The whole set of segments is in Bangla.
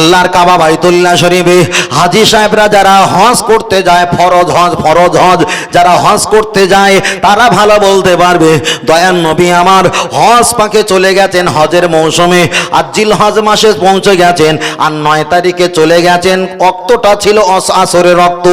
আল্লাহর কাবা বাইতুল্লাহ শরীফে হাজি সাহেবরা যারা হজ করতে যায়, ফরজ হজ ফরজ হজ, যারা হজ করতে যায়, তারা ভালো বলতে পারবে দয়ান নবী আমার, হজ পাকে চলে গেছেন হজের মৌসুমে, আর জিল হজ মাসে পৌঁছে গেছেন, আর নয় তারিখে চলে গেছেন অক্তটা ছিল আসরের রক্ত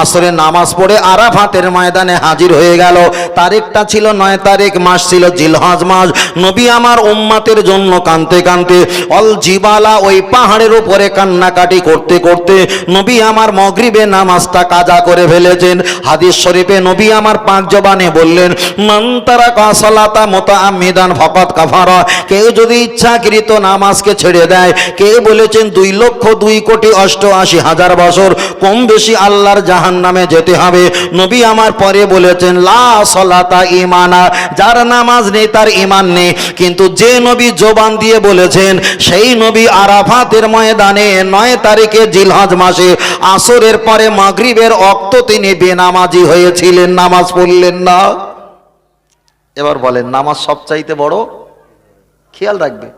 আসরের নামাজ পড়ে আরাফাতের ময়দানে হাজির হয়ে গেল, তারিখটা ছিল নয় তারিখ, মাস ছিল জিলহজ মাস, নবী আমার উম্মাতের জন্য কানতে কানতে, অল জিবালা ওই পাহাড়ের উপরে কান্নাকাটি করতে করতে নবী আমার মগরিবে নামাজটা কাজা করে ফেলেছেন। হাদিস শরীফে নবী আমার পাঁচ জবানে বললেন মন্তারা কাসলাতা মোতা আমিদান ফকত কাফারা। কেউ যদি ইচ্ছাকৃত নামাজকে ছেড়ে দেয় কে বলেছেন দুই লক্ষ দুই কোটি অষ্টআশি হাজার বছর, কম বেশি আল্লাহর জাহান নামে যেতে হবে। নবী আমার পরে বলেছেন, লা সলাতা ইমানা যার নামাজ নেই, তার ইমান নেই। কিন্তু যে নবী জোবান দিয়ে বলেছেন, সেই নবী আরাফাতের ময়দানে নয় তারিখে জিলহাজ মাসে আসরের পরে মাগরিবের অক্ত তিনি বেনামাজি হয়েছিলেন, নামাজ পড়লেন না। এবার বলেন, নামাজ সবচাইতে বড় খেয়াল রাখবে।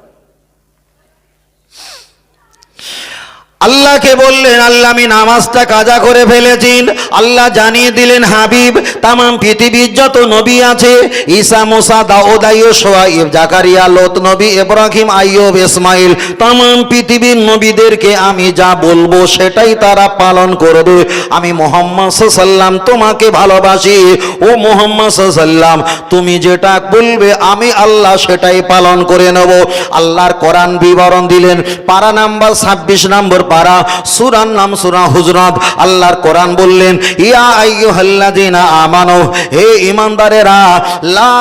আল্লাহকে বললেন, আল্লাহ, আমি নামাজটা কাজা করে ফেলেছেন আল্লাহ জানিয়ে দিলেন, হাবিব, তামাম পৃথিবীর যত নবী আছে, ঈসা, মোসা, দাউদ আইয়ো সোয়াইব জাকারিয়া, লোত নবী, ইব্রাহিম, আইয়ুব, ইসমাইল, তামাম পৃথিবীর নবীদেরকে আমি যা বলব সেটাই তারা পালন করবে। আমি মোহাম্মদ সাল্লাম তোমাকে ভালোবাসি। ও মোহাম্মদ সাল্লাম তুমি যেটা বলবে আমি আল্লাহ সেটাই পালন করে নেব। আল্লাহর কোরআন বিবরণ দিলেন, পারা নাম্বার ছাব্বিশ নম্বর পারা, সুরার নাম সুরা হুজরাত। আল্লাহর কোরআন বললেন, ইয়া হে ঈমানদারেরা, লা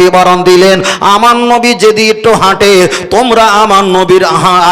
বিবরণ দিলেন যদি একটু হাঁটে, তোমরা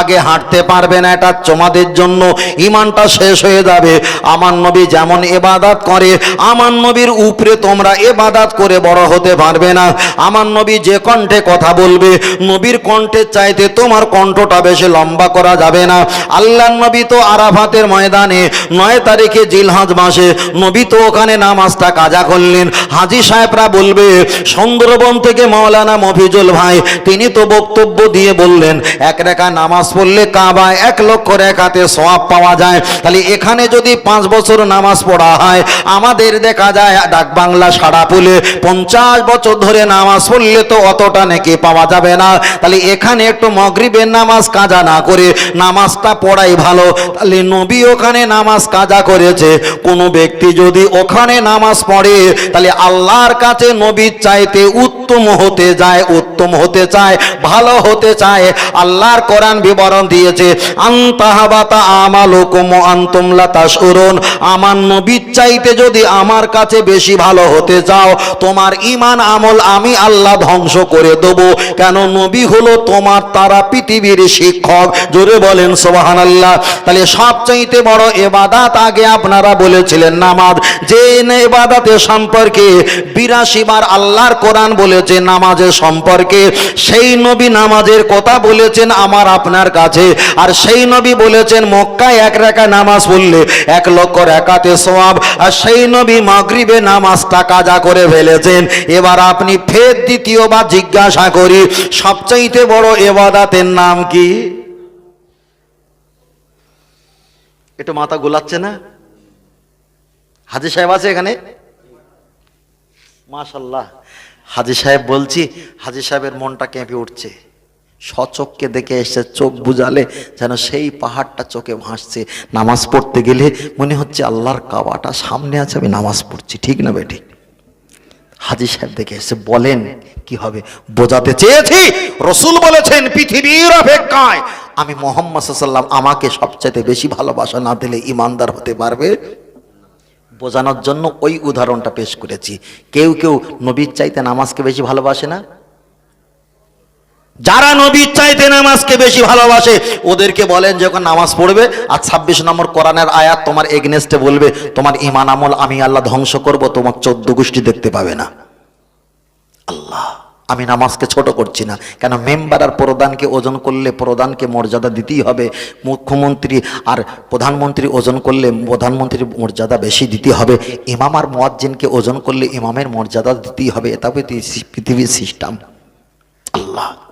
আগে হাঁটতে পারবে না, এটা তোমাদের জন্য ইমানটা শেষ হয়ে যাবে। আমার নবী যেমন এবাদাত করে। আমার নবীর উপরে তোমরা এবাদাত করে বড় হতে পারবে না। আমার নবী যে কণ্ঠে কথা বলবে, নবীর কণ্ঠের চাইতে তোমার কণ্ঠটা বেশি লম্বা করা যাবে না। আল্লাহ নবী তো আরাফাতের ময়দানে নয় তারিখে জিলহাজ মাসে, নবী তো ওখানে নামাজটা কাজা করলেন। হাজি সাহেবরা বলবে, সুন্দরবন থেকে মৌলানা মফিজুল ভাই, তিনি তো বক্তব্য দিয়ে বললেন, এক রেখা নামাজ পড়লে কাবায় এক লক্ষ রেখাতে সওয়াব পাওয়া যায়। তাহলে এখানে যদি পাঁচ বছর নামাজ পড়া হয়। আমাদের দেখা যায়, ডাক বাংলা সাড়া পুলে পঞ্চাশ বছর ধরে নামাজ পড়লে তো অতটা নাকি পাওয়া যাবে না। তাহলে এখানে একটু মগরিবের নামাজ কাজা না করে নামাজটা পড়াই ভালো। তাহলে নবী ওখানে নামাজ কাজা করেছে। কোনো ব্যক্তি যদি ওখানে নামাজ পড়ে, তাহলে আল্লাহর কাছে নবীর চাইতে উত্তম হতে যায়, উত্তম হতে চায়, ভালো হতে চায়। আল্লাহর কোরআন বিবরণ দিয়েছে আন্তাহাবাতা আমালুকুম আনতুম লা তাশউরুন আমার নবীর চাইতে যদি আমার কাছে বেশি ভালো হতে চাও, তোমার ইমান আমল আমি আল্লাহ ধ্বংস করে দেব। কেন নবী হলো তোমার তারা পৃথিবীর শিক্ষক। জোরে বলেন সোবাহান আল্লাহ তাহলে সবচাইতে বড় এবাদাত আগে আপনারা বলেছিলেন নামাজ। যে এবাদাতের সম্পর্কে বিরাশি বার আল্লাহর কোরআন বলেছে, নামাজের সম্পর্কে সেই নবী নামাজের কথা বলেছেন আমার আপনার কাছে। আর সেই নবী বলেছেন, মক্কায় এক রেখা নামাজ পড়লে এক লক্ষ রেখাতে সোয়াব আর সেই নবী মাগরিবে নামাজটা কাজা করে ফেলেছেন। এবার আপনি ফের দ্বিতীয়বার জিজ্ঞাসা করি, সবচাইতে বড় এবাদাতের নাম কি? একটু মাথা গোলাচ্ছে না? হাজি সাহেব আছে এখানে? মাশাল্লাহ। হাজি সাহেব বলছি, হাজি সাহেবের মনটা কেঁপে উঠছে। সচককে দেখে এসে চোখ বুঝালে যেন সেই পাহাড়টা চোখে ভাসছে। নামাজ পড়তে গেলে মনে হচ্ছে আল্লাহর কাবাটা সামনে আছে, আমি নামাজ পড়ছি, ঠিক না বেটি হাজি সাহেব দেখে এসে বলেন, কি হবে? বোঝাতে চেয়েছি? রসুল বলেছেন পৃথিবীর অপেক্ষায়। আমি মোহাম্মদ সাল্লাম আমাকে সবচাইতে বেশি ভালোবাসা না দিলে ইমানদার হতে পারবে? বোঝানোর জন্য ওই উদাহরণটা পেশ করেছি। কেউ কেউ নবীর চাইতে নামাজকে বেশি ভালোবাসে না? যারা নবীর চাইতে নামাজকে বেশি ভালোবাসে, ওদেরকে বলেন যে যখন নামাজ পড়বে আর ছাব্বিশ নম্বর কোরআনের আয়াত তোমার এগনেস্টে বলবে, তোমার ইমান আমল আমি আল্লাহ ধ্বংস করব, তোমার চোদ্দ গোষ্ঠী দেখতে পাবে না। আল্লাহ। আমি নামাজকে ছোট করছি না। কেন মেম্বার আর প্রধানকে ওজন করলে প্রধানকে মর্যাদা দিতেই হবে। মুখ্যমন্ত্রী আর প্রধানমন্ত্রী ওজন করলে প্রধানমন্ত্রীর মর্যাদা বেশি দিতে হবে। ইমাম আর মোয়াজ্জিনকে ওজন করলে ইমামের মর্যাদা দিতেই হবে। এটা পৃথিবীর সিস্টেম। আল্লাহ।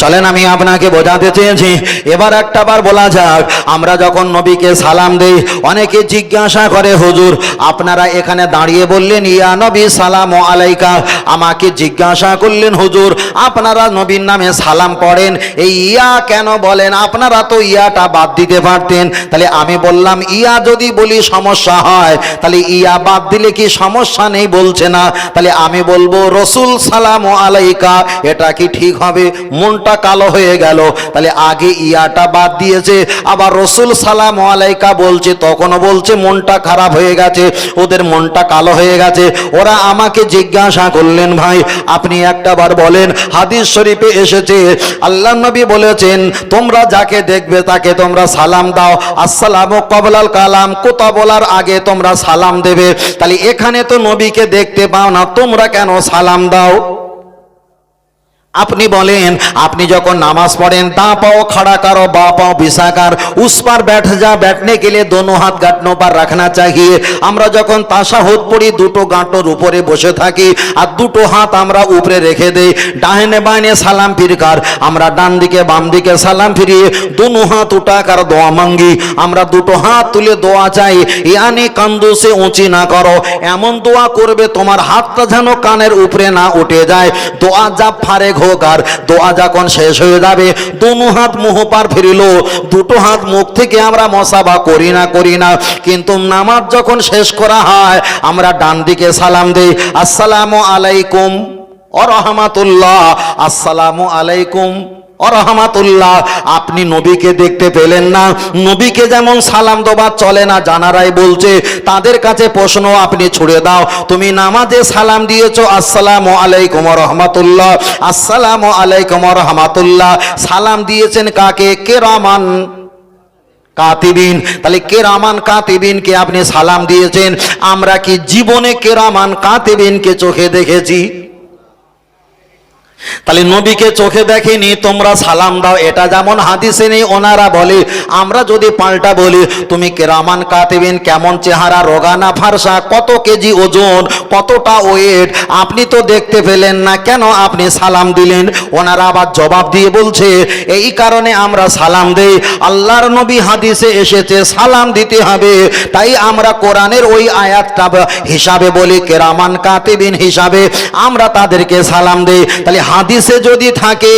চলেন আমি আপনাকে বোঝাতে চেয়েছি। এবার একটা বার বলা যাক, আমরা যখন নবীকে সালাম দেই, অনেকে জিজ্ঞাসা করে, হুজুর, আপনারা এখানে দাঁড়িয়ে বললেন, ইয়া নবী, সালাম আলাইকা? আমাকে জিজ্ঞাসা করলেন, হুজুর, আপনারা নবীর নামে সালাম পড়েন, এই ইয়া কেন বলেন? আপনারা তো ইয়াটা বাদ দিতে পারতেন। তাহলে আমি বললাম, ইয়া যদি বলি সমস্যা হয়, তাহলে ইয়া বাদ দিলে কি সমস্যা নেই, বলছে না। তাহলে আমি বলব, রসুল সালাম আলাইকা, এটা কি ঠিক হবে? মনটা কালো হয়ে গেল। তাহলে আগে ইয়াটা বাদ দিয়েছে। আবার রসুল সালাম আলাইকা বলছে, তখনও বলছে, মনটা খারাপ হয়ে গেছে, ওদের মনটা কালো হয়ে গেছে। ওরা আমাকে জিজ্ঞাসা করলেন, ভাই, আপনি একটা বার বলেন, হাদিস শরীফে এসেছে, আল্লাহ নবী বলেছেন, তোমরা যাকে দেখবে তাকে তোমরা সালাম দাও। আসসালাম কবলাল কালাম, কোথা বলার আগে তোমরা সালাম দেবে। তাহলে এখানে তো নবীকে দেখতে পাও না, তোমরা কেন সালাম দাও? আপনি বলেন, আপনি যখন নামাজ পড়েন তা পাও খাড়া কারও বা পাও বিসাকার উস পার ব্যাঠ যা ব্যাটনে গেলে দোনো হাত গাঁটনো পার রাখনা চাহিয়ে। আমরা যখন তাসাহুদ পড়ি, দুটো গাঁটোর উপরে বসে থাকি, আর দুটো হাত আমরা উপরে রেখে দেই। ডাহেনে বাইনে সালাম ফিরকার আমরা ডান দিকে, বাম দিকে সালাম ফিরিয়ে দুনো হাত উঠাকার দোয়া মাঙ্গি। আমরা দুটো হাত তুলে দোয়া চাই, ইয়ানি কান্দু সে উঁচি না করো। এমন দোয়া করবে, তোমার হাতটা যেন কানের উপরে না উঠে যায়। দোয়া যা ফারে হোক আর দোয়া যখন শেষ হয়ে যাবে। দুনু হাত মুহ পার ফিরিল। দুটো হাত মুখ থেকে আমরা মশা বা করি না করি না। কিন্তু নামাজ যখন শেষ করা হয়, আমরা ডান দিকে সালাম দিই। আসসালামু আলাইকুম। অরহামাতুল্লাহ। রহমাতুল্লাহ আসসালামু আলাইকুম। অরহমাতুল্লাহ, আপনি নবীকে দেখতে পেলেন না। নবীকে যেমন সালাম দেওয়া চলে না, জানারাই বলছে, তাদের কাছে প্রশ্ন আপনি ছুড়ে দাও। তুমি নামাজে সালাম দিয়েছ, আসসালামু আলাইকুম রহমাতুল্লাহ আসসালামু আলাইকুম রহমাতুল্লাহ সালাম দিয়েছেন কাকে? কেরামান কাতিবিন। তাহলে কেরামান কাতিবিনকে আপনি সালাম দিয়েছেন। আমরা কি জীবনে কেরামান কাতিবিনকে চোখে দেখেছি? তাহলে নবীকে চোখে দেখেনি, তোমরা সালাম দাও, এটা যেমন হাদিসে নেই, ওনারা বলে, আমরা যদি পাল্টা বলি, তুমি কেরামান কাতেবেন, কেমন চেহারা রোগানা ফারসা, কত কেজি ওজন, কতটা ওয়েট আপনি তো দেখতে পেলেন না, কেন আপনি সালাম দিলেন? ওনারা আবার জবাব দিয়ে বলছে, এই কারণে আমরা সালাম দেই, আল্লাহর নবী হাদিসে এসেছে, সালাম দিতে হবে, তাই আমরা কোরআনের ওই আয়াতটা হিসাবে বলি, কেরামান কাতেবিন হিসাবে, আমরা তাদেরকে সালাম দেই, তাহলে হাদিসে যদি থাকে,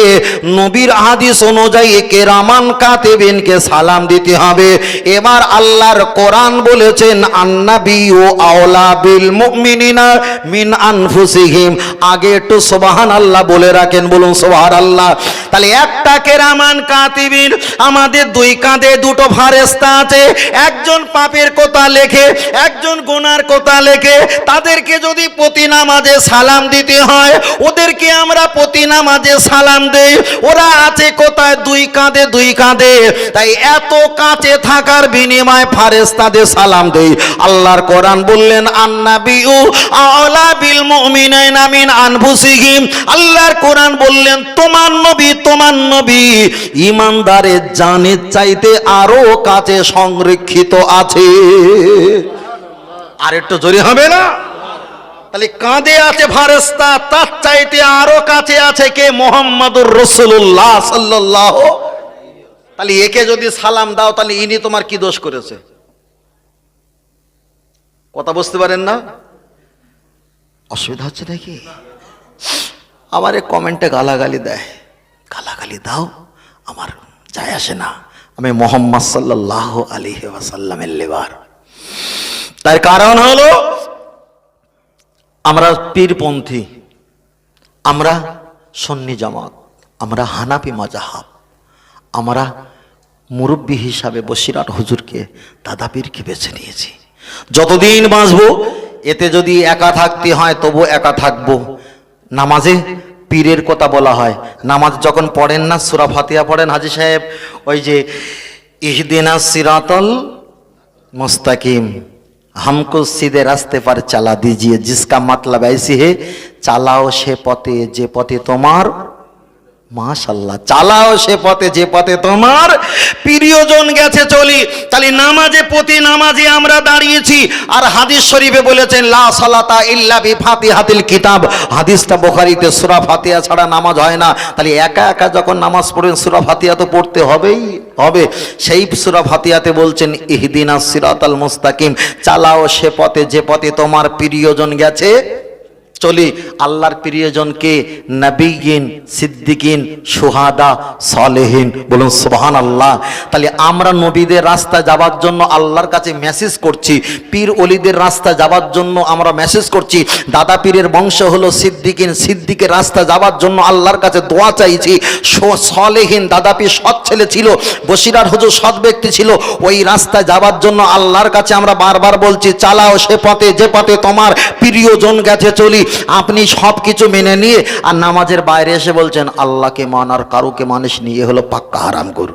নবীর হাদিস অনুযায়ী কেরামান কাতেবিনকে সালাম দিতে হবে। এবার আল্লাহর কোরআন বলেছেন আন্নাবি ও আওলা বিল মুমিনিনা মিন আনফুসিহিম। আগে একটু সুবহান আল্লাহ বলে রাখেন, বলুন সুবহান আল্লাহ তাহলে একটা কেরামান কাতিবিন, আমাদের দুই কাঁধে দুটো ফারেস্তা আছে, একজন পাপের কথা লেখে, একজন গুনার কথা লেখে, তাদেরকে যদি প্রতি নামাজে সালাম দিতে হয়, ওদেরকে আমরা প্রতি নামাজে সালাম দেই ওরা আছে কোথায়? দুই কাঁধে দুই কাঁধে। তাই এত কাছে থাকার বিনিময় ফারেস্তাদের সালাম দেই আল্লাহর কোরআন বললেন, আন্নাবিউ আওলা বিল মুমিনাইনা মিন আনফুসিহিম। আল্লাহর কোরআন বললেন, তোমার নবী তোমার নবী ইমানদারের জানের চাইতে আরও কাছে সংরক্ষিত আছে। আর একটু জোরে হবে না? তাহলে কাঁদে আছে ফারেস্তা তার চাইতে আরও কাছে আছে কে? মোহাম্মদুর রসুল্লাহ সাল্লাহ তাহলে একে যদি সালাম দাও, তাহলে ইনি তোমার কি দোষ করেছে? কথা বুঝতে পারেন না? অসুবিধা হচ্ছে নাকি? আবার এ কমেন্টে গালাগালি দেয়। গালাগালি দাও, আমার যায় আসে না। আমি মোহাম্মদ সাল্লাহ আলী ওয়াসাল্লামের লেবার তার কারণ হলো আমরা পীরপন্থী, আমরা সন্নি জামাত, আমরা হানাপি মাজাহাব, আমরা মুরব্বী হিসাবে বসিরাট হুজুরকে দাদা পীরকে বেছে নিয়েছি। যতদিন বাঁচবো, এতে যদি একা থাকতে হয় তবু একা থাকব। নামাজে পীরের কথা বলা হয়। নামাজ যখন পড়েন না, সুরা ফাতিয়া পড়েন, হাজি সাহেব, ওই যে, ইহদিনা সিরাতল মুস্তাকিম। हमको सीधे रास्ते पर चला दीजिए जिसका मतलब ऐसी है चलाओ से पते जे पते तुम्हार মাশাল্লাহ চালাও সে পথে, যে পথে তোমার প্রিয়জন গেছে, চলি। তাহলে নামাজে প্রতি নামাজে আমরা দাঁড়িয়েছি। আর হাদিস শরীফে বলেছেন, লা সালাতা ইল্লা বি ফাতিহাতিল কিতাব। হাদিসটা বুখারীতে সূরা ফাতিহা ছাড়া নামাজ হয় না। তাহলে একা একা যখন নামাজ পড়েন সূরা ফাতিহা তো পড়তে হবেই, হবে। সেই সূরা ফাতিহাতে বলছেন, ইহদিনাস সিরাতাল মুস্তাকিম, চালাও সে পথে, যে পথে তোমার প্রিয়জন গেছে চলি। আল্লাহর প্রিয়জনকে নবীগিন সিদ্দিকিন সুহাদা, সালেহিন। বলুন সুবহান আল্লাহ তাহলে আমরা নবীদের রাস্তা যাবার জন্য আল্লাহর কাছে মেসেজ করছি। পীর অলিদের রাস্তা যাবার জন্য আমরা মেসেজ করছি। দাদা পীরের বংশ হলো সিদ্দিকিন সিদ্দিকের রাস্তা যাবার জন্য আল্লাহর কাছে দোয়া চাইছি। সলেহীন দাদা পীর সৎ ছেলে ছিল বসিরার হুজুর সৎ ব্যক্তি ছিল, ওই রাস্তায় যাবার জন্য আল্লাহর কাছে আমরা বারবার বলছি, চালাও সে পথে, যে পথে তোমার প্রিয়জন গেছে, চলি। আপনি সব কিছু মেনে নিয়ে আর নামাজের বাইরে এসে বলছেন, আল্লাহকে মান আর কারুকে মানুষ নিয়ে হলো পাক্কা হারাম করু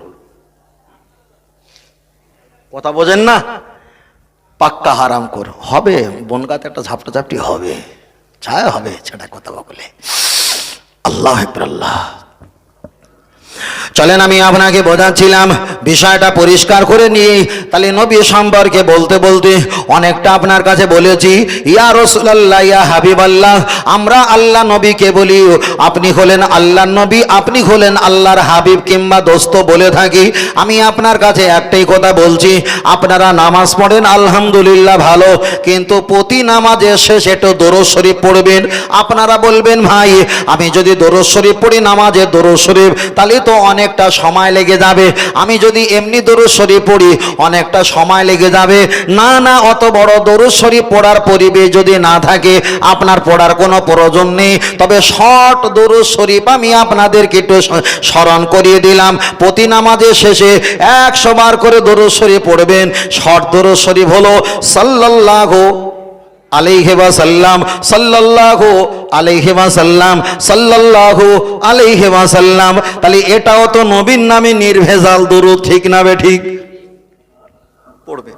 কথা বোঝেন না? পাক্কা হারাম কর হবে, বনগাতে একটা ঝাপটা ঝাপটি হবে। ছায় হবে সেটা কথা বলে আল্লাহ আল্লাহ। চলেন আমি আপনাকে বোঝাচ্ছিলাম, বিষয়টা পরিষ্কার করে নিয়ে, তাহলে নবী সম্পর্কে বলতে বলতে অনেকটা আপনার কাছে বলেছি, ইয়া রসুল্লাহ ইয়া হাবিব আল্লাহ আমরা আল্লাহ নবীকে বলি, আপনি হলেন আল্লাহর নবী, আপনি হলেন আল্লাহর হাবিব কিংবা দোস্ত বলে থাকি, আমি আপনার কাছে একটাই কথা বলছি, আপনারা নামাজ পড়েন, আলহামদুলিল্লাহ ভালো, কিন্তু প্রতি নামাজে শেষে একটু দরজ শরীফ পড়বেন, আপনারা বলবেন, ভাই, আমি যদি দরজ শরীফ পড়ি নামাজের দরজ শরীফ, তাহলে তো অনেকটা সময় লেগে যাবে। আমি যদি এমনি দরুদ শরীফ পড়ি, অনেকটা সময় লেগে যাবে। না না, অত বড় দরুদ শরীফ পড়ার পরিবেশ যদি না থাকে, আপনার পড়ার কোনো প্রয়োজন নেই। তবে শর্ট দরুদ শরীফ আমি আপনাদেরকে একটু স্মরণ করিয়ে দিলাম। প্রতি নামাজের শেষে একশো বার করে দরুদ শরীফ পড়বেন। শর্ট দরুদ শরীফ হলো সাল্লাল্লাহু আলাইহি ওয়াসাল্লাম, সাল্লাল্লাহু আলাইহি ওয়াসাল্লাম, সাল্লাল্লাহু আলাইহি ওয়াসাল্লাম। তাহলে এটাও তো নবীর নামে নির্ভেজাল দরুদ, ঠিক না বে ঠিক? পড়বে।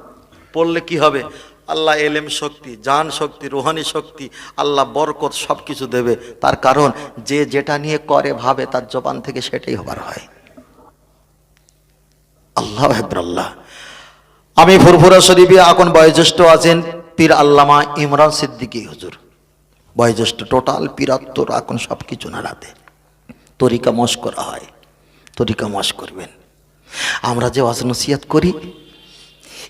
পড়লে কি হবে? আল্লাহ এলেম শক্তি, জান শক্তি, রোহানি শক্তি, আল্লাহ বরকত সব কিছু দেবে। তার কারণ যে যেটা নিয়ে করে, ভাবে, তার জবান থেকে সেটাই হবার হয়। আল্লাহ আল্লাহ। আমি ফুরফুরা শরীফে এখন বয়োজ্যেষ্ঠ আছেন। পীর আল্লামা ইমরান সিদ্দিকী, হুজুর। বয়োজ্যেষ্ঠ টোটাল পীরাত্তর, এখন সব কিছু নাড়াতে। তরিকা মশ করা হয়। তরিকা মশ করবেন। আমরা যে অসনসিয়াত করি,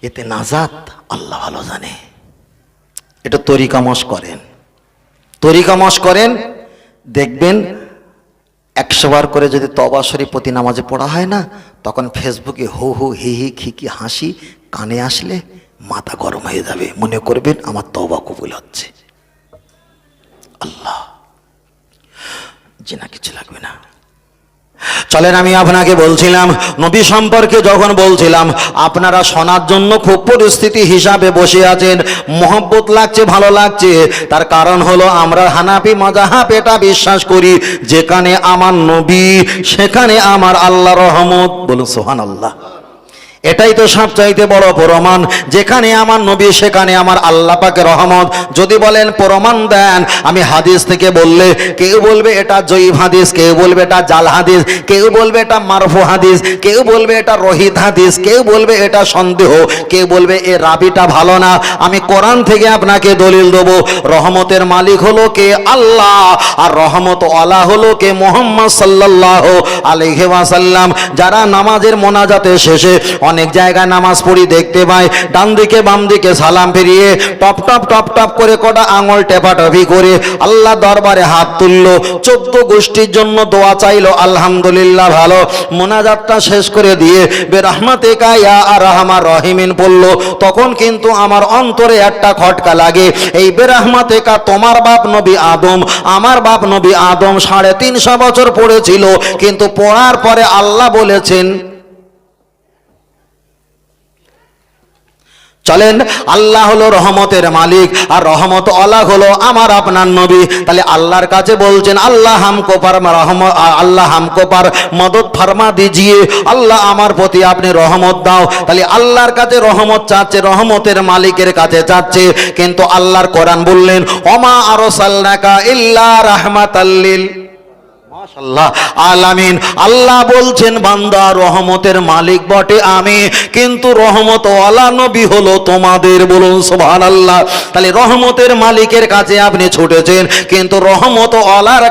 এতে নাজাত আল্লাহ ভালো জানে। এটা তরিকা মশ করেন। তরিকা মশ করেন, দেখবেন একশো বার করে যদি তবা শরীফ প্রতি নামাজে পড়া হয় না, তখন ফেসবুকে হু হু, হি হি, খিকি, হাসি কানে আসলে মাথা গরম হয়ে যাবে। মনে করবেন আমার তবা কবুল হচ্ছে। আল্লাহ জেনা কিছু লাগবে না। চলেন, আমি আপনাকে বলছিলাম, নবী সম্পর্কে যখন বলছিলাম, আপনারা শোনার জন্য খুব পরিস্থিতি হিসাবে বসে আছেন। মহব্বত লাগছে, ভালো লাগছে। তার কারণ হলো, আমরা হানাফি মজাহাব এটা বিশ্বাস করি, যেখানে আমার নবী, সেখানে আমার আল্লাহ রহমত। বলুন সোহান আল্লাহ এটাই তো সবচাইতে বড় প্রমাণ। যেখানে আমার নবী, সেখানে আমার আল্লাহ পাকের রহমত। যদি বলেন প্রমাণ দেন, আমি হাদিস থেকে বললে কেউ বলবে এটা জয়ীব হাদিস, কেউ বলবে এটা জাল হাদিস, কেউ বলবে এটা মারফু হাদিস, কেউ বলবে এটা রহিত হাদিস, কেউ বলবে এটা সন্দেহ, কেউ বলবে এ রাবিটা ভালো না। আমি কোরআন থেকে আপনাকে দলিল দেবো, রহমতের মালিক হলো কে আল্লাহ, আর রহমত আলা হলো কে মোহাম্মদ সাল্লাহ আলাইহি ওয়াসাল্লাম। যারা নামাজের মোনাজাতে শেষে অনেক জায়গায় নামাজ পড়ি, দেখতে পাই। ডান দিকে বাম দিকে সালাম ফিরিয়ে টপ টপ টপ টপ করে কটা আঙুল টেপাটপি করে আল্লাহ দরবারে হাত তুললো। চোদ্দ গোষ্ঠীর জন্য দোয়া চাইলো, আলহামদুলিল্লাহ ভালো। মোনাজাতটা শেষ করে দিয়ে বেরহমাতে কায়া আর রহমান রহিমিন পড়ল। তখন কিন্তু আমার অন্তরে একটা খটকা লাগে, এই বেরহমাতে কা তোমার বাপ নবী আদম, আমার বাপ নবী আদম সাড়ে তিনশো বছর পড়েছিল, কিন্তু পড়ার পরে আল্লাহ বলেছেন চলেন, আল্লাহ হলো রহমতের মালিক, আর রহমত আল্লাহ হলো আমার আপনার নবী। তাহলে আল্লাহর কাছে বলছেন, আল্লাহ হামকো পার রহম আল্লাহ হামকো মদত ফার্মা দিজিয়ে, আল্লাহ আমার প্রতি আপনি রহমত দাও। তাহলে আল্লাহর কাছে রহমত চাচ্ছে, রহমতের মালিকের কাছে চাচ্ছে, কিন্তু আল্লাহর কোরআন বললেন অমা আরও সাল্লাকা ইল্লা রাহমাতাল্লিল আলামিন। আল্লাহ বলছেন, বান্দা, রহমতের মালিক বটে আমি, কিন্তু রহমত নবী হলো তোমাদের, বলুন তাহলে রহমতের মালিকের কাছে আপনি ছুটেছেন, কিন্তু রহমত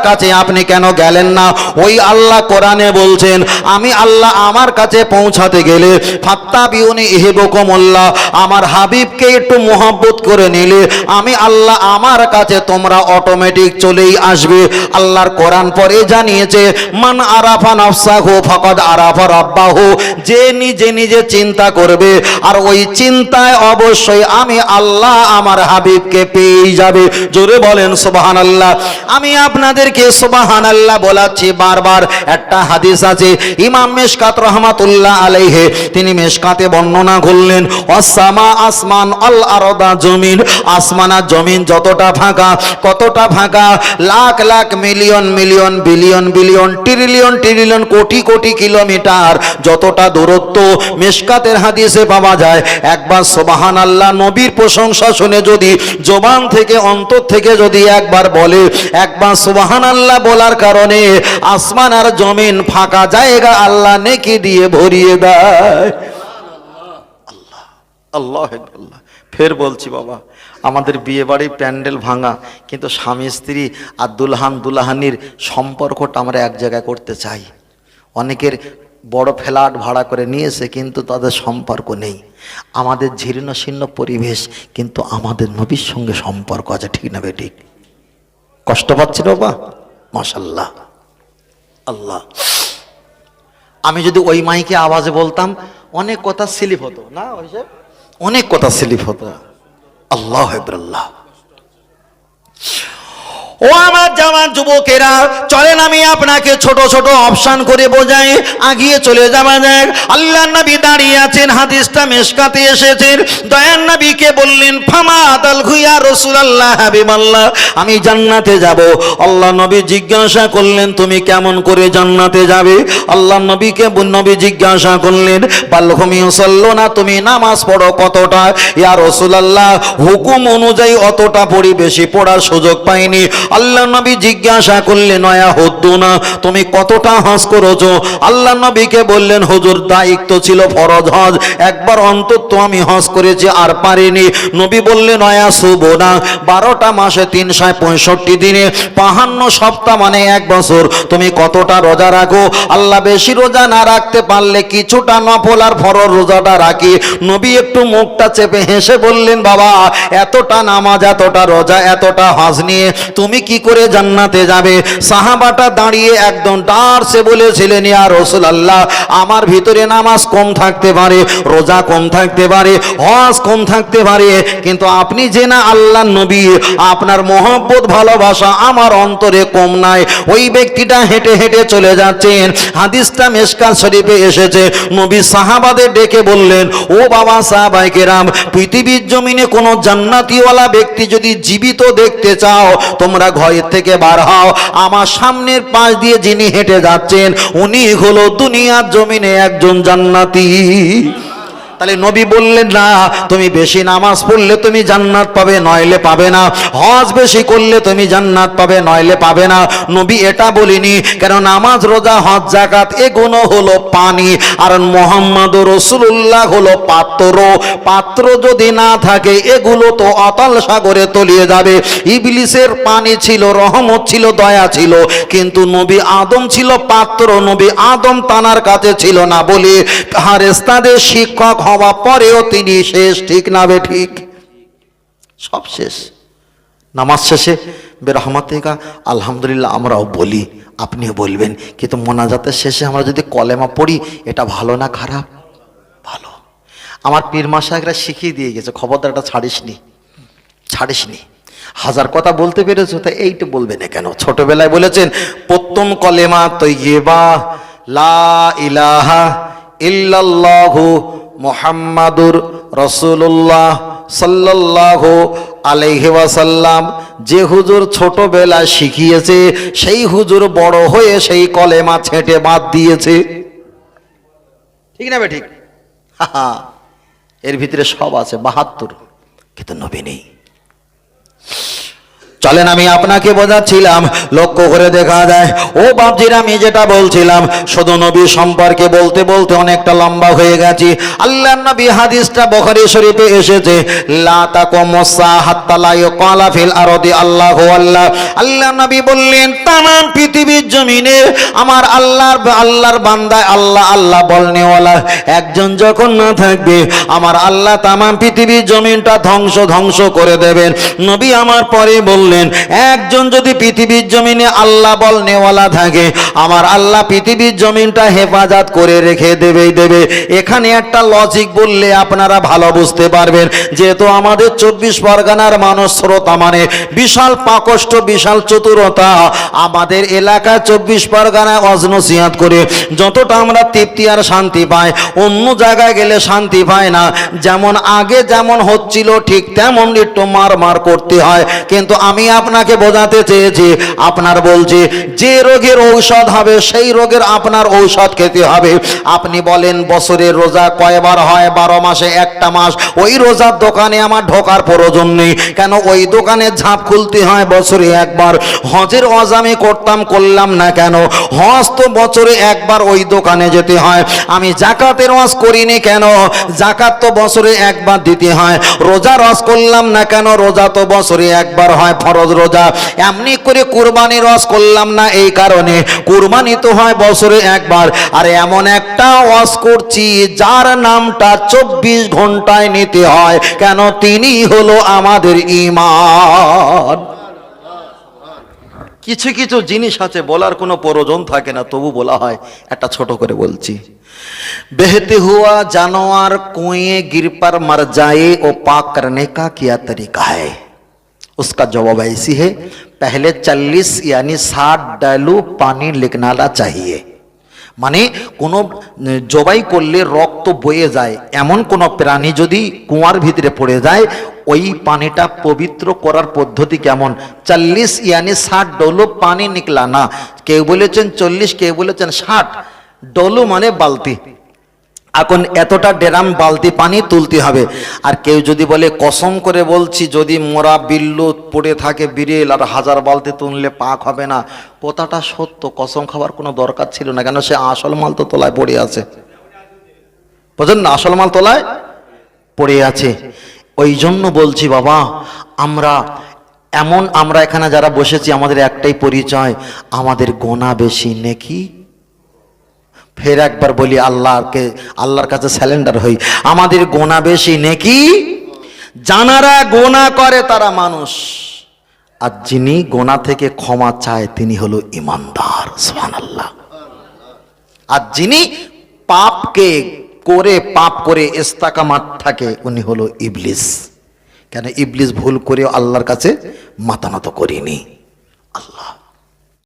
কাছে আপনি কেন গেলেন না? ওই আল্লাহ কোরআনে বলছেন, আমি আল্লাহ আমার কাছে পৌঁছাতে গেলে ফাত্তা বিউনি ইহেবকমল্লাহ, আমার হাবিবকে একটু মোহাব্বত করে নিলে, আমি আল্লাহ আমার কাছে তোমরা অটোমেটিক চলেই আসবে। আল্লাহর কোরআন পরে জানিয়েছে মান আরাফা নফসাহু ফাকাদ আরাফা রাব্বাহু যে নিজে নিজে চিন্তা করবে, আর ওই চিন্তায় অবশ্যই আমি আল্লাহ আমার হাবিবকে পেয়ে যাবে। জোরে বলেন, সুবহানাল্লাহ। আমি আপনাদেরকে সুবহানাল্লাহ বলাচ্ছি বারবার। একটা হাদিস আছে, ইমাম মেশকাত রহমাতুল্লাহ আলাইহে, তিনি মেশকাতে বর্ণনা করলেন অসামা আসমান আল আরদা জমিন আসমানা জমিন যতটা ফাঁকা, কতটা ফাঁকা, lakh lakh million million billion billion billion trillion trillion crore crore kilometre যতটা দূরত্ব মেশকাতের হাদিসে পাওয়া যায় একবার সোবাহান আল্লাহ নবীর প্রশংসা শুনে যদি জবান থেকে অন্তর থেকে যদি একবার বলে একবার সোবাহান আল্লাহ বলার কারণে আসমান আর জমিন ফাঁকা জায়গা আল্লাহ নেকি দিয়ে ভরিয়ে দেয় আল্লাহ আল্লাহ ফের বলছি বাবা আমাদের বিয়ে বাড়ির প্যান্ডেল ভাঙা, কিন্তু স্বামী স্ত্রী আর দুলহান দুলহানির সম্পর্কটা আমরা এক জায়গায় করতে চাই। অনেকের বড় ফ্ল্যাট ভাড়া করে নিয়েছে, কিন্তু তাদের সম্পর্ক নেই। আমাদের ঝীর্ণ শীর্ণ পরিবেশ, কিন্তু আমাদের নবীর সঙ্গে সম্পর্ক আছে, ঠিক না বেঠিক কষ্ট পাচ্ছি বাবা? মাসাল্লাহ আল্লাহ। আমি যদি ওই মাইকে আওয়াজে বলতাম, অনেক কথা স্লিপ হতো, না? অনেক কথা স্লিপ হতো। আল্লাহ হেবরাল্লাহ ও আমার জামান যুবকেরা, চলেন আমি আপনাকে ছোট ছোট অপশান করে বোঝাই, আগিয়ে চলে যাওয়া যাক। আল্লাহ নবী দাঁড়িয়ে আছেন, হাদিসটা মেশকাতে এসেছেন। দয়ান নবীকে বললেন, ফামা আদাল ঘুইয়া রসুল আল্লাহ হাবিব আল্লাহ আমি জান্নাতে যাব। আল্লাহ নবী জিজ্ঞাসা করলেন, তুমি কেমন করে জান্নাতে যাবে? আল্লাহ নবীকে নবী জিজ্ঞাসা করলেন বাল্যভূমি সল্লো না তুমি নামাজ পড়ো কতটা? ইয়া রসুল আল্লাহ হুকুম অনুযায়ী অতটা পড়ি বেশি পড়ার সুযোগ পাইনি। আল্লাহ নবী জিজ্ঞাসা করলেন নয়া হদ্দু না তুমি কতটা হজ করেছ? আল্লাহ নবীকে বললেন, হুজুর, দায়িত্ব ছিল ফরজ হজ, একবার অন্তত আমি হজ করেছি, আর পারিনি। নবী বললেন নয়া শুভ না বারোটা মাসে তিনশো পঁয়ষট্টি দিনে, বাহান্ন সপ্তাহ মানে এক বছর, তুমি কতটা রোজা রাখো? আল্লাহ, বেশি রোজা না রাখতে পারলে কিছুটা নফল আর ফরজ রোজাটা রাখি। নবী একটু মুখটা চেপে হেসে বললেন, বাবা, এতটা নামাজ, এতটা রোজা, এতটা হজ নিয়ে তুমি কি করে জান্নাতে যাবে? সাহাবাটা দাঁড়িয়ে একদম ডারসে বলেছিলেন, ইয়া রসুল আল্লাহ আমার ভিতরে নামাজ কম থাকতে পারে, রোজা কম থাকতে পারে, হজ কম থাকতে পারে, কিন্তু আপনি যে না আল্লাহ নবী, আপনার মহব্বত, ভালোবাসা আমার অন্তরে কম নাই। ওই ব্যক্তিটা হেঁটে হেঁটে চলে যাচ্ছেন। হাদিসটা মেশকাল শরীফে এসেছে। নবী সাহাবাদের ডেকে বললেন, ও বাবা সাহাবাইকেরাম পৃথিবীর জমিনে কোনো জান্নাতিওয়ালা ব্যক্তি যদি জীবিত দেখতে চাও, তোমরা ঘরের থেকে বার হও। আমার সামনের পাশ দিয়ে যিনি হেঁটে যাচ্ছেন, উনি হলো দুনিয়ার জমিনে একজন জান্নাতি। তাহলে নবী বললেন, না, তুমি বেশি নামাজ পড়লে তুমি জান্নাত পাবে, নইলে পাবে না। হজ বেশি করলে তুমি জান্নাত পাবে, নইলে পাবে না। নবী এটা বলিনি, কেন নামাজ, রোজা, হজ জাকাত এগুলো হলো পানি। আর মোহাম্মদ রসুল্লাহ হলো পাত্র। পাত্র যদি না থাকে, এগুলো তো অতল সাগরে তলিয়ে যাবে। ইবলিসের পানি ছিল, রহমত ছিল, দয়া ছিল। কিন্তু নবী আদম ছিল পাত্র, নবী আদম তানার কাছে ছিল না বলে। হারেস্তাদের শিক্ষক হওয়া পরেও তিনি শেষ, ঠিক না বে ঠিক? সব শেষ। নামাজ শেষে বেরহমাতিকা আলহামদুলিল্লাহ আমরাও বলি, আপনিও বলবেন, কিন্তু মোনাজাতের শেষে আমরা যদি কলেমা পড়ি, এটা ভালো না খারাপ? ভালো। আমার পীর মাসাকরা শিখিয়ে দিয়ে গেছে খবরদার এটা ছাড়িসনি ছাড়িসনি। হাজার কথা বলতে পেরেছ, তা এইটা বলবে না কেন? ছোটবেলায় বলেছেন, প্রথম কলেমা তৈবা লা ইলাহা ইল্লাল্লাহু মোহাম্মাদুর রসুল্লাহ সাল্লাহ আলাইহি ওয়াসাল্লাম যে হুজুর ছোটবেলায় শিখিয়েছে, সেই হুজুর বড় হয়ে সেই কলেমা ছেঁটে বাদ দিয়েছে। ঠিক না ঠিক? এর ভিতরে সব আছে, বাহাত্তর, কিন্তু নবী নেই। চলেন আমি আপনাকে বোঝাচ্ছিলাম, লক্ষ্য করে দেখা যায়, ও বাপজির আমি যেটা বলছিলাম, শুধু নবী সম্পর্কে বলতে বলতে অনেকটা লম্বা হয়ে গেছি। আল্লাহ নবী হাদিসটা বখারি শরীফে এসেছে ফিল আল্লাহ আল্লাহ। নবী বললেন, তামাম পৃথিবীর জমিনে আমার আল্লাহর আল্লাহর বান্দায় আল্লাহ আল্লাহ বলনেওয়ালা, একজন যখন না থাকবে, আমার আল্লাহ তামাম পৃথিবীর জমিনটা ধ্বংস ধ্বংস করে দেবেন। নবী আমার পরে বললেন একজন যদি পৃথিবীর জমিনে আল্লাহ বল নেওয়ালা থাকে, আমার আল্লাহ পৃথিবীর জমিনটা হেফাজত করে রেখে দেবেই দেবে। এখানে একটা লজিক বললে আপনারা ভালো বুঝতে পারবেন, যেহেতু আমাদের চব্বিশ পরগনার মানুষ শ্রোতা মানে বিশাল পাকষ্ট বিশাল চতুরতা, আমাদের এলাকায় চব্বিশ পরগনায় অজনসিয়াত করে যতটা আমরা তৃপ্তি আর শান্তি পাই, অন্য জায়গায় গেলে শান্তি পায় না। যেমন আগে যেমন হচ্ছিল, ঠিক তেমন একটু মার মার করতে হয়, কিন্তু আমি আপনাকে বোঝাতে চেয়েছি, আপনার বলছি, যে রোগের ঔষধ হবে, সেই রোগের আপনার ঔষধ খেতে হবে। আপনি বলেন, বছরের রোজা কয়বার হয়? বারো মাসে, একটা মাস। ওই রোজার দোকানে আমার ঢোকার প্রয়োজন নেই। কেন? ওই দোকানে ঝাঁপ খুলতে হয় বছরে একবার। হজের হজ আমি করতাম, করলাম না কেন? হজ তো বছরে একবার ওই দোকানে যেতে হয়। আমি জাকাতের হজ করিনি কেন? জাকাত তো বছরে একবার দিতে হয়। রোজা রস করলাম না কেন? রোজা তো বছরে একবার হয়। ফরজ রোজা। এমনি করে কুরবানি রস করলাম না এই কারণে। কুরবানি তো হয় বছরে একবার। আর এমন একটা ওয়াজ করছি, যার নামটা চব্বিশ ঘন্টায় নিতে হয়। কেন তিনি হলো আমাদের ইমান কিছু কিছু জিনিস আছে, বলার কোনো প্রয়োজন থাকে না, তবু বলা হয়, একটা ছোট করে বলছি। বেহতে হুয়া জানোয়ার কুঁয়ে গিরপার মার যায় ও পাক করনে কা কিয়া তরিকা হয় उसका जवाब ऐसी है पहले चालीस यानी साठ डालू पानी लिखनाला चाहिए মানে কোনো জবাই করলে রক্ত বয়ে যায় এমন কোনো প্রাণী যদি কুয়ার ভিতরে পড়ে যায় ওই পানিটা পবিত্র করার পদ্ধতি কেমন চল্লিশ ইয়ানি ষাট ডলো পানি নিকলা না কেউ বলেছেন চল্লিশ কেউ বলেছেন ষাট ডলো মানে বালতি এখন এতটা ডেরাম বালতি পানি তুলতে হবে। আর কেউ যদি বলে, কসম করে বলছি, যদি মোরা বিল্লু পড়ে থাকে বিড়েল আর হাজার বালতি তুললে পাক হবে না। কথাটা সত্য, কসম খাবার কোনো দরকার ছিল না, কেন সে আসল মাল তো তোলায় পড়ে আছে। বুঝলেন না? আসল মাল তোলায় পড়ে আছে। ওই জন্য বলছি, বাবা, আমরা এমন, আমরা এখানে যারা বসেছি, আমাদের একটাই পরিচয়, আমাদের গোনা বেশি, নেকি? ফের একবার বলি, আল্লাহকে, আল্লাহর কাছে স্যালেন্ডার হই। আমাদের গোনা বেশি নেকি? জানারা গোনা করে তারা মানুষ। আর যিনি গোনা থেকে ক্ষমা চায়, তিনি হলো ইমানদার সোহান আল্লাহ আর যিনি পাপকে করে, পাপ করে ইস্তাকামাত থাকে, উনি হলো ইবলিস। কেন ইবলিস ভুল করে আল্লাহর কাছে মাতানত করিনি? আল্লাহ।